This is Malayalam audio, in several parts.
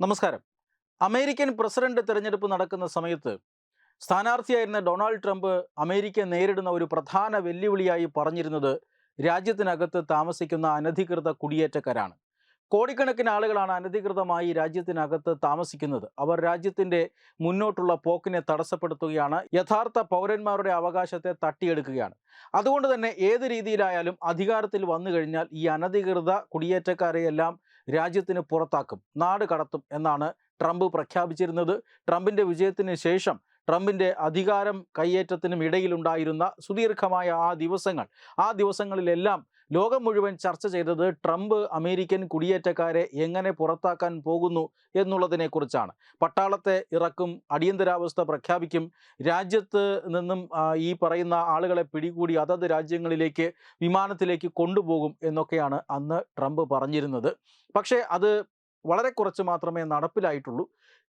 നമസ്കാരം. അമേരിക്കൻ പ്രസിഡന്റ് തെരഞ്ഞെടുപ്പ് നടക്കുന്ന സമയത്ത് സ്ഥാനാർത്ഥിയായിരുന്ന ഡൊണാൾഡ് ട്രംപ് അമേരിക്ക നേരിടുന്ന ഒരു പ്രധാന വെല്ലുവിളിയായി പറഞ്ഞിരുന്നത് രാജ്യത്തിനകത്ത് താമസിക്കുന്ന അനധികൃത കുടിയേറ്റക്കാരാണ്. കോടിക്കണക്കിന് ആളുകളാണ് അനധികൃതമായി രാജ്യത്തിനകത്ത് താമസിക്കുന്നത്. അവർ രാജ്യത്തിന്റെ മുന്നോട്ടുള്ള പോക്കിനെ തടസ്സപ്പെടുത്തുകയാണ് യഥാർത്ഥ പൗരന്മാരുടെ അവകാശത്തെ തട്ടിയെടുക്കുകയാണ്. അതുകൊണ്ട് തന്നെ ഏത് രീതിയിലായാലും അധികാരത്തിൽ വന്നു കഴിഞ്ഞാൽ ഈ അനധികൃത കുടിയേറ്റക്കാരെയെല്ലാം രാജ്യത്തിന് പുറത്താക്കും നാട് കടത്തും എന്നാണ് ട്രംപ് പ്രഖ്യാപിച്ചിരുന്നത്. ട്രംപിന്റെ വിജയത്തിന് ശേഷം ട്രംപിന്റെ അധികാരം കയ്യേറ്റത്തിനും ഇടയിലുണ്ടായിരുന്ന സുദീർഘമായ ആ ദിവസങ്ങൾ ആ ദിവസങ്ങളിലെല്ലാം ലോകം മുഴുവൻ ചർച്ച ചെയ്തത് ട്രംപ് അമേരിക്കൻ കുടിയേറ്റക്കാരെ എങ്ങനെ പുറത്താക്കാൻ പോകുന്നു എന്നുള്ളതിനെക്കുറിച്ചാണ്. പട്ടാളത്തെ ഇറക്കും അടിയന്തരാവസ്ഥ പ്രഖ്യാപിക്കും. രാജ്യത്ത് നിന്നും ഈ പറയുന്ന ആളുകളെ പിടികൂടി അതത് രാജ്യങ്ങളിലേക്ക് വിമാനത്തിലേക്ക് കൊണ്ടുപോകും എന്നൊക്കെയാണ് അന്ന് ട്രംപ് പറഞ്ഞിരുന്നത്. പക്ഷേ അത് വളരെ കുറച്ച് മാത്രമേ നടപ്പിലായിട്ടുള്ളൂ.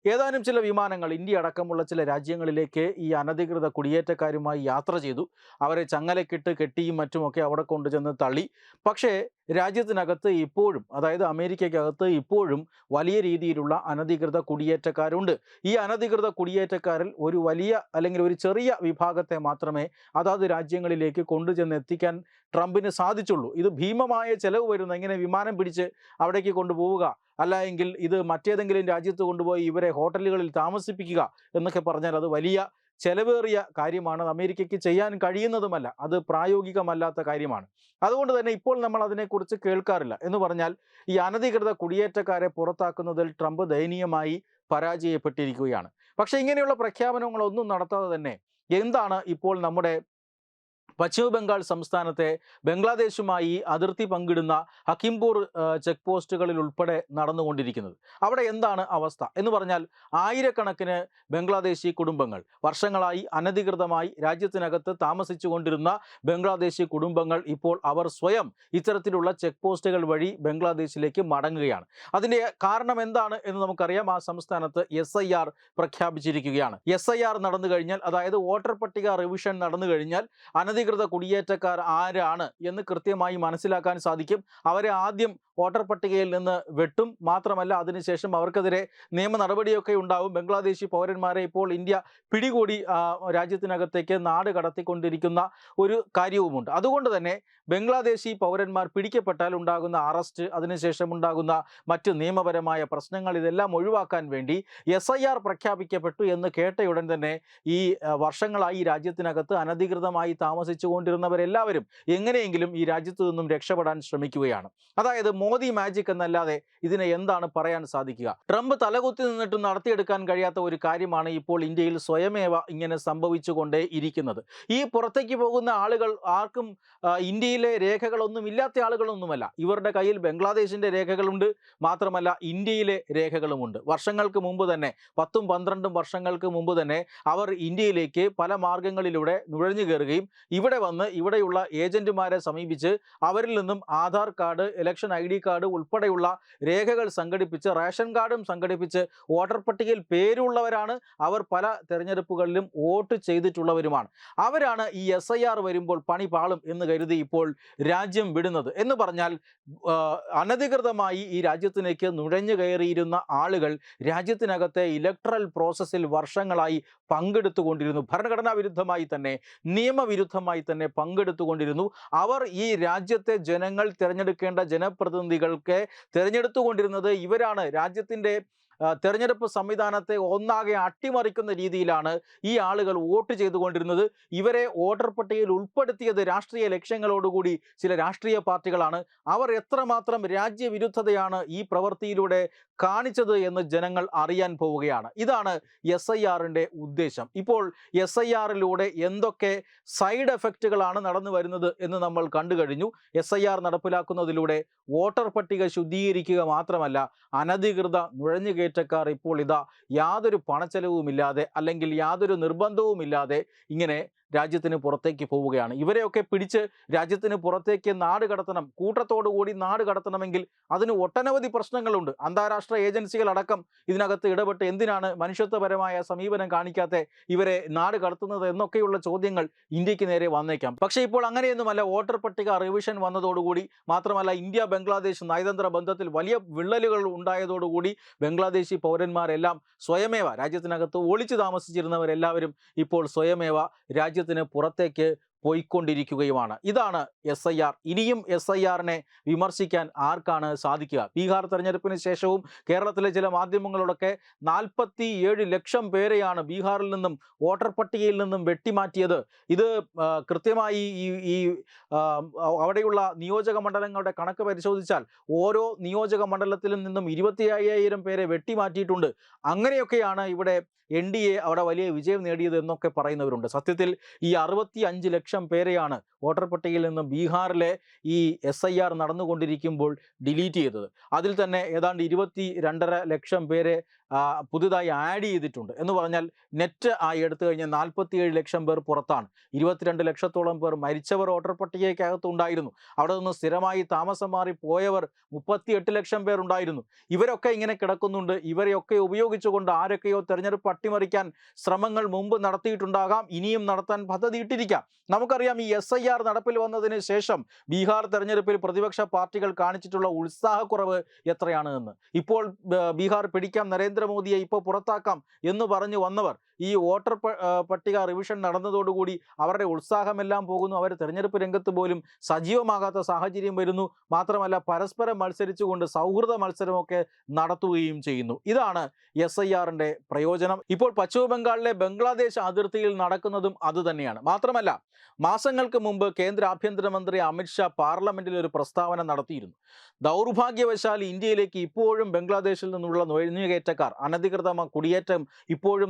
ഏതാനും ചില വിമാനങ്ങൾ ഇന്ത്യ അടക്കമുള്ള ചില രാജ്യങ്ങളിലേക്ക് ഈ അനധികൃത കുടിയേറ്റക്കാരുമായി യാത്ര ചെയ്തു. അവരെ ചങ്ങലക്കിട്ട് കെട്ടിയും മറ്റുമൊക്കെ അവിടെ കൊണ്ടുചെന്ന് തള്ളി. പക്ഷേ രാജ്യത്തിനകത്ത് ഇപ്പോഴും അതായത് അമേരിക്കയ്ക്കകത്ത് ഇപ്പോഴും വലിയ രീതിയിലുള്ള അനധികൃത കുടിയേറ്റക്കാരുണ്ട്. ഈ അനധികൃത കുടിയേറ്റക്കാരിൽ ഒരു വലിയ അല്ലെങ്കിൽ ഒരു ചെറിയ വിഭാഗത്തെ മാത്രമേ അതാത് രാജ്യങ്ങളിലേക്ക് കൊണ്ടുചെന്ന് എത്തിക്കാൻ ട്രംപിന് സാധിച്ചുള്ളൂ. ഇത് ഭീമമായ ചെലവ് വരുന്ന. ഇങ്ങനെ വിമാനം പിടിച്ച് അവിടേക്ക് കൊണ്ടുപോവുക? അല്ല എങ്കിൽ ഇത് മറ്റേതെങ്കിലും രാജ്യത്ത് കൊണ്ടുപോയി ഇവരെ ഹോട്ടലുകളിൽ താമസിപ്പിക്കുക എന്നൊക്കെ പറഞ്ഞാൽ അത് വലിയ ചെലവേറിയ കാര്യമാണ്. അമേരിക്കയ്ക്ക് ചെയ്യാൻ കഴിയുന്നതുമല്ല. അത് പ്രായോഗികമല്ലാത്ത കാര്യമാണ്. അതുകൊണ്ട് തന്നെ ഇപ്പോൾ നമ്മൾ അതിനെക്കുറിച്ച് കേൾക്കാറില്ല. എന്ന് പറഞ്ഞാൽ ഈ അനധികൃത കുടിയേറ്റക്കാരെ പുറത്താക്കുന്നതിൽ ട്രംപ് ദയനീയമായി പരാജയപ്പെട്ടിരിക്കുകയാണ്. പക്ഷേ ഇങ്ങനെയുള്ള പ്രഖ്യാപനങ്ങളൊന്നും നടത്താതെ തന്നെ എന്താണ് ഇപ്പോൾ നമ്മുടെ പശ്ചിമ ബംഗാൾ സംസ്ഥാനത്തെ ബംഗ്ലാദേശുമായി അതിർത്തി പങ്കിടുന്ന ഹക്കിംപൂർ ചെക്ക് പോസ്റ്റുകളിൽ ഉൾപ്പെടെ നടന്നുകൊണ്ടിരിക്കുന്നത്. അവിടെ എന്താണ് അവസ്ഥ? എന്ന് പറഞ്ഞാൽ ആയിരക്കണക്കിന് ബംഗ്ലാദേശി കുടുംബങ്ങൾ വർഷങ്ങളായി അനധികൃതമായി രാജ്യത്തിനകത്ത് താമസിച്ചു കൊണ്ടിരുന്ന ബംഗ്ലാദേശി കുടുംബങ്ങൾ ഇപ്പോൾ അവർ സ്വയം ഇത്തരത്തിലുള്ള ചെക്ക് പോസ്റ്റുകൾ വഴി ബംഗ്ലാദേശിലേക്ക് മടങ്ങുകയാണ്. അതിന്റെ കാരണം എന്താണ് എന്ന് നമുക്കറിയാം. ആ സംസ്ഥാനത്ത് എസ് ഐ ആർ പ്രഖ്യാപിച്ചിരിക്കുകയാണ്. എസ് ഐ ആർ നടന്നു കഴിഞ്ഞാൽ അതായത് വോട്ടർ പട്ടിക റിവിഷൻ നടന്നു കഴിഞ്ഞാൽ അനധികൃത കുടിയേറ്റക്കാർ ആരാണ് എന്ന് കൃത്യമായി മനസ്സിലാക്കാൻ സാധിക്കും. അവരെ ആദ്യം വോട്ടർ പട്ടികയിൽ നിന്ന് വെട്ടും. മാത്രമല്ല അതിനുശേഷം അവർക്കെതിരെ നിയമ നടപടിയൊക്കെ ഉണ്ടാവും. ബംഗ്ലാദേശി പൗരന്മാരെ ഇപ്പോൾ ഇന്ത്യ പിടികൂടി രാജ്യത്തിനകത്തേക്ക് നാട് കടത്തിക്കൊണ്ടിരിക്കുന്ന ഒരു കാര്യവുമുണ്ട്. അതുകൊണ്ട് തന്നെ ബംഗ്ലാദേശി പൗരന്മാർ പിടിക്കപ്പെട്ടാൽ ഉണ്ടാകുന്ന അറസ്റ്റ് അതിനുശേഷം ഉണ്ടാകുന്ന മറ്റ് നിയമപരമായ പ്രശ്നങ്ങൾ ഇതെല്ലാം ഒഴിവാക്കാൻ വേണ്ടി എസ് പ്രഖ്യാപിക്കപ്പെട്ടു എന്ന് കേട്ടയുടൻ തന്നെ ഈ വർഷങ്ങളായി രാജ്യത്തിനകത്ത് അനധികൃതമായി താമസിച്ചു കൊണ്ടിരുന്നവരെല്ലാവരും എങ്ങനെയെങ്കിലും ഈ രാജ്യത്തു നിന്നും രക്ഷപ്പെടാൻ ശ്രമിക്കുകയാണ്. അതായത് മോദി മാജിക് എന്നല്ലാതെ ഇതിനെ എന്താണ് പറയാൻ സാധിക്കുക? ട്രംപ് തലകുത്തി നിന്നിട്ട് നടത്തിയെടുക്കാൻ കഴിയാത്ത ഒരു കാര്യമാണ് ഇപ്പോൾ ഇന്ത്യയിൽ സ്വയമേവ ഇങ്ങനെ സംഭവിച്ചുകൊണ്ടേ ഇരിക്കുന്നത്. ഈ പുറത്തേക്ക് പോകുന്ന ആളുകൾ ആർക്കും ഇന്ത്യയിലെ രേഖകളൊന്നും ഇല്ലാത്ത ആളുകളൊന്നുമല്ല. ഇവരുടെ കയ്യിൽ ബംഗ്ലാദേശിന്റെ രേഖകളുണ്ട് മാത്രമല്ല ഇന്ത്യയിലെ രേഖകളുമുണ്ട്. വർഷങ്ങൾക്ക് മുമ്പ് തന്നെ പത്തും പന്ത്രണ്ടും വർഷങ്ങൾക്ക് മുമ്പ് തന്നെ അവർ ഇന്ത്യയിലേക്ക് പല മാർഗങ്ങളിലൂടെ നുഴഞ്ഞു കയറുകയും ഇവിടെ വന്ന് ഇവിടെയുള്ള ഏജന്റുമാരെ സമീപിച്ച് അവരിൽ നിന്നും Aadhaar card election I D card ഉൾപ്പെടെയുള്ള രേഖകൾ സംഘടിപ്പിച്ച് റേഷൻ കാർഡും സംഘടിപ്പിച്ച് വോട്ടർ പട്ടികയിൽ പേരുള്ളവരാണ് അവർ പല തെരഞ്ഞെടുപ്പുകളിലും വോട്ട് ചെയ്തിട്ടുള്ളവരുമാണ്. അവരാണ് ഈ എസ് വരുമ്പോൾ പണി പാളും എന്ന് കരുതി ഇപ്പോൾ രാജ്യം വിടുന്നത്. എന്ന് പറഞ്ഞാൽ അനധികൃതമായി ഈ രാജ്യത്തിലേക്ക് നുഴഞ്ഞു കയറിയിരുന്ന ആളുകൾ രാജ്യത്തിനകത്തെ ഇലക്ട്രൽ പ്രോസസ്സിൽ വർഷങ്ങളായി പങ്കെടുത്തുകൊണ്ടിരുന്നു. ഭരണഘടനാ വിരുദ്ധമായി തന്നെ നിയമവിരുദ്ധമായി തന്നെ പങ്കെടുത്തുകൊണ്ടിരുന്നു. അവർ ഈ രാജ്യത്തെ ജനങ്ങൾ തിരഞ്ഞെടുക്കേണ്ട ജനപ്രതിനിധികൾക്ക് തിരഞ്ഞെടുത്തുകൊണ്ടിരുന്നത് ഇവരാണ്. രാജ്യത്തിന്റെ തെരഞ്ഞെടുപ്പ് സംവിധാനത്തെ ഒന്നാകെ അട്ടിമറിക്കുന്ന രീതിയിലാണ് ഈ ആളുകൾ വോട്ട് ചെയ്തുകൊണ്ടിരുന്നത്. ഇവരെ വോട്ടർ പട്ടികയിൽ ഉൾപ്പെടുത്തിയത് രാഷ്ട്രീയ ലക്ഷ്യങ്ങളോടുകൂടി ചില രാഷ്ട്രീയ പാർട്ടികളാണ്. അവർ എത്രമാത്രം രാജ്യവിരുദ്ധതയാണ് ഈ പ്രവൃത്തിയിലൂടെ കാണിച്ചത് എന്ന് ജനങ്ങൾ അറിയാൻ പോവുകയാണ്. ഇതാണ് എസ് ഐ ആറിന്റെ ഉദ്ദേശം. ഇപ്പോൾ എസ് ഐ ആറിലൂടെ എന്തൊക്കെ സൈഡ് എഫക്റ്റുകളാണ് നടന്നു വരുന്നത് എന്ന് നമ്മൾ കണ്ടു കഴിഞ്ഞു. എസ് ഐ ആർ നടപ്പിലാക്കുന്നതിലൂടെ വോട്ടർ പട്ടിക ശുദ്ധീകരിക്കുക മാത്രമല്ല അനധികൃത നുഴഞ്ഞുകയറ്റക്കാർ ഇപ്പോൾ ഇതാ യാതൊരു പണച്ചെലവുമില്ലാതെ അല്ലെങ്കിൽ യാതൊരു നിർബന്ധവുമില്ലാതെ ഇങ്ങനെ രാജ്യത്തിന് പുറത്തേക്ക് പോവുകയാണ്. ഇവരെയൊക്കെ പിടിച്ച് രാജ്യത്തിന് പുറത്തേക്ക് നാട് കടത്തണം. കൂട്ടത്തോടു കൂടി നാട് കടത്തണമെങ്കിൽ അതിന് ഒട്ടനവധി പ്രശ്നങ്ങളുണ്ട്. അന്താരാഷ്ട്ര ഏജൻസികൾ അടക്കം ഇതിനകത്ത് ഇടപെട്ട് എന്തിനാണ് മനുഷ്യത്വപരമായ സമീപനം കാണിക്കാത്ത ഇവരെ നാട് കടത്തുന്നത് എന്നൊക്കെയുള്ള ചോദ്യങ്ങൾ ഇന്ത്യയ്ക്ക് നേരെ വന്നേക്കാം. പക്ഷേ ഇപ്പോൾ അങ്ങനെയൊന്നുമല്ല. വോട്ടർ പട്ടിക റിവിഷൻ വന്നതോടുകൂടി മാത്രമല്ല ഇന്ത്യ ബംഗ്ലാദേശ് നയതന്ത്ര ബന്ധത്തിൽ വലിയ വിള്ളലുകൾ ഉണ്ടായതോടുകൂടി ബംഗ്ലാദേശി പൗരന്മാരെല്ലാം സ്വയമേവ രാജ്യത്തിനകത്ത് ഒളിച്ചു താമസിച്ചിരുന്നവരെല്ലാവരും ഇപ്പോൾ സ്വയമേവ രാജ്യത്തിന് പുറത്തേക്ക് പോയിക്കൊണ്ടിരിക്കുകയുമാണ്. ഇതാണ് എസ് ഐ ആർ ഇനിയും എസ് ഐ ആറിനെ വിമർശിക്കാൻ ആർക്കാണ് സാധിക്കുക? ബീഹാർ തെരഞ്ഞെടുപ്പിന് ശേഷവും കേരളത്തിലെ ചില മാധ്യമങ്ങളോടൊക്കെ നാൽപ്പത്തി ലക്ഷം പേരെയാണ് ബീഹാറിൽ നിന്നും വോട്ടർ പട്ടികയിൽ നിന്നും വെട്ടിമാറ്റിയത്. ഇത് കൃത്യമായി ഈ ഈ അവിടെയുള്ള നിയോജക മണ്ഡലങ്ങളുടെ കണക്ക് പരിശോധിച്ചാൽ ഓരോ നിയോജക മണ്ഡലത്തിലും നിന്നും ഇരുപത്തി അയ്യായിരം പേരെ വെട്ടിമാറ്റിയിട്ടുണ്ട്. അങ്ങനെയൊക്കെയാണ് ഇവിടെ എൻ ഡി എ അവിടെ വലിയ വിജയം നേടിയത് എന്നൊക്കെ പറയുന്നവരുണ്ട്. സത്യത്തിൽ ഈ അറുപത്തി അഞ്ച് ലക്ഷം പേരെയാണ് വോട്ടർ പട്ടികയിൽ നിന്ന് ബീഹാറിലെ ഈ എസ് ഐ ആർ നടന്നുകൊണ്ടിരിക്കുമ്പോൾ ഡിലീറ്റ് ചെയ്തത്. അതിൽ തന്നെ ഏതാണ്ട് ഇരുപത്തി രണ്ടര ലക്ഷം പേരെ പുതുതായി ആഡ് ചെയ്തിട്ടുണ്ട്. എന്ന് പറഞ്ഞാൽ നെറ്റ് ആയി എടുത്തു കഴിഞ്ഞാൽ നാൽപ്പത്തിയേഴ് ലക്ഷം പേർ പുറത്താണ്. ഇരുപത്തിരണ്ട് ലക്ഷത്തോളം പേർ മരിച്ചവർ വോട്ടർ പട്ടികയ്ക്കകത്ത് ഉണ്ടായിരുന്നു. അവിടെ നിന്ന് സ്ഥിരമായി താമസം മാറി പോയവർ മുപ്പത്തിയെട്ട് ലക്ഷം പേർ ഉണ്ടായിരുന്നു. ഇവരൊക്കെ ഇങ്ങനെ കിടക്കുന്നുണ്ട്. ഇവരെയൊക്കെ ഉപയോഗിച്ചുകൊണ്ട് ആരൊക്കെയോ തെരഞ്ഞെടുപ്പ് അട്ടിമറിക്കാൻ ശ്രമങ്ങൾ മുമ്പ് നടത്തിയിട്ടുണ്ടാകാം. ഇനിയും നടത്താൻ പദ്ധതിയിട്ടിരിക്കാം നമുക്കറിയാം ഈ എസ് നടപ്പിൽ വന്നതിന് ശേഷം ബീഹാർ തെരഞ്ഞെടുപ്പിൽ പ്രതിപക്ഷ പാർട്ടികൾ കാണിച്ചിട്ടുള്ള ഉത്സാഹക്കുറവ് എത്രയാണ് എന്ന്. ഇപ്പോൾ ബീഹാർ പിടിക്കാം നരേന്ദ്രമോദിയെ ഇപ്പോൾ പുറത്താക്കാം എന്ന് പറഞ്ഞു വന്നവർ. ഈ വോട്ടർ പട്ടിക റിവിഷൻ നടന്നതോടുകൂടി അവരുടെ ഉത്സാഹമെല്ലാം പോകുന്നു. അവർ തെരഞ്ഞെടുപ്പ് രംഗത്ത് പോലും സജീവമാകാത്ത സാഹചര്യം വരുന്നു. മാത്രമല്ല പരസ്പരം മത്സരിച്ചുകൊണ്ട് സൗഹൃദ മത്സരമൊക്കെ നടത്തുകയും ചെയ്യുന്നു. ഇതാണ് എസ് ഐ ആറിന്റെ പ്രയോജനം. ഇപ്പോൾ പശ്ചിമബംഗാളിലെ ബംഗ്ലാദേശ് അതിർത്തിയിൽ നടക്കുന്നതും അതുതന്നെയാണ് മാത്രമല്ല മാസങ്ങൾക്ക് മുമ്പ് കേന്ദ്ര ആഭ്യന്തരമന്ത്രി അമിത്ഷാ പാർലമെന്റിൽ ഒരു പ്രസ്താവന നടത്തിയിരുന്നു. ദൗർഭാഗ്യവശാൽ ഇന്ത്യയിലേക്ക് ഇപ്പോഴും ബംഗ്ലാദേശിൽ നിന്നുള്ള നുഴഞ്ഞുകയറ്റക്കാർ അനധികൃത കുടിയേറ്റം ഇപ്പോഴും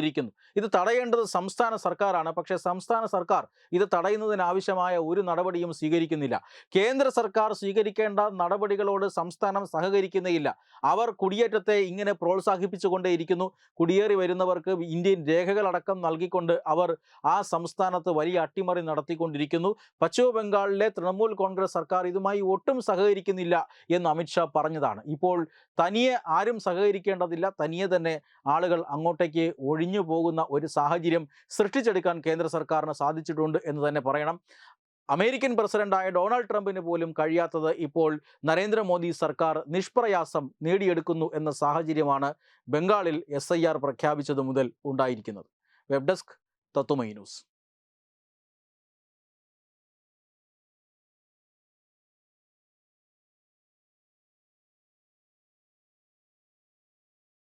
നടന്നുകൊണ്ടിരിക്കുന്നു ഇത് തടയേണ്ടത് സംസ്ഥാന സർക്കാരാണ്. പക്ഷേ സംസ്ഥാന സർക്കാർ ഇത് തടയുന്നതിനാവശ്യമായ ഒരു നടപടിയും സ്വീകരിക്കുന്നില്ല. കേന്ദ്ര സർക്കാർ സ്വീകരിക്കേണ്ട നടപടികളോട് സംസ്ഥാനം സഹകരിക്കുന്നേയില്ല. അവർ കുടിയേറ്റത്തെ ഇങ്ങനെ പ്രോത്സാഹിപ്പിച്ചുകൊണ്ടേയിരിക്കുന്നു. കുടിയേറി വരുന്നവർക്ക് ഇന്ത്യൻ രേഖകളടക്കം നൽകിക്കൊണ്ട് അവർ ആ സംസ്ഥാനത്ത് വലിയ അട്ടിമറി നടത്തിക്കൊണ്ടിരിക്കുന്നു. പശ്ചിമ ബംഗാളിലെ തൃണമൂൽ കോൺഗ്രസ് സർക്കാർ ഇതുമായി ഒട്ടും സഹകരിക്കുന്നില്ല എന്ന് അമിത്ഷാ പറഞ്ഞതാണ്. ഇപ്പോൾ തനിയെ ആരും സഹകരിക്കേണ്ടതില്ല. തനിയെ തന്നെ ആളുകൾ അങ്ങോട്ടേക്ക് ഒഴിഞ്ഞു പോകുന്ന ഒരു സാഹചര്യം സൃഷ്ടിച്ചെടുക്കാൻ കേന്ദ്ര സർക്കാരിന് സാധിച്ചിട്ടുണ്ട് എന്ന് തന്നെ പറയണം. അമേരിക്കൻ പ്രസിഡന്റായ ഡൊണാൾഡ് ട്രംപിന് പോലും കഴിയാത്തത് ഇപ്പോൾ നരേന്ദ്രമോദി സർക്കാർ നിഷ്പ്രയാസം നേടിയെടുക്കുന്നു എന്ന സാഹചര്യമാണ് ബംഗാളിൽ എസ് പ്രഖ്യാപിച്ചത് മുതൽ ഉണ്ടായിരിക്കുന്നത്. വെബ് ഡെസ്ക് തത്തുമൈ ന്യൂസ്.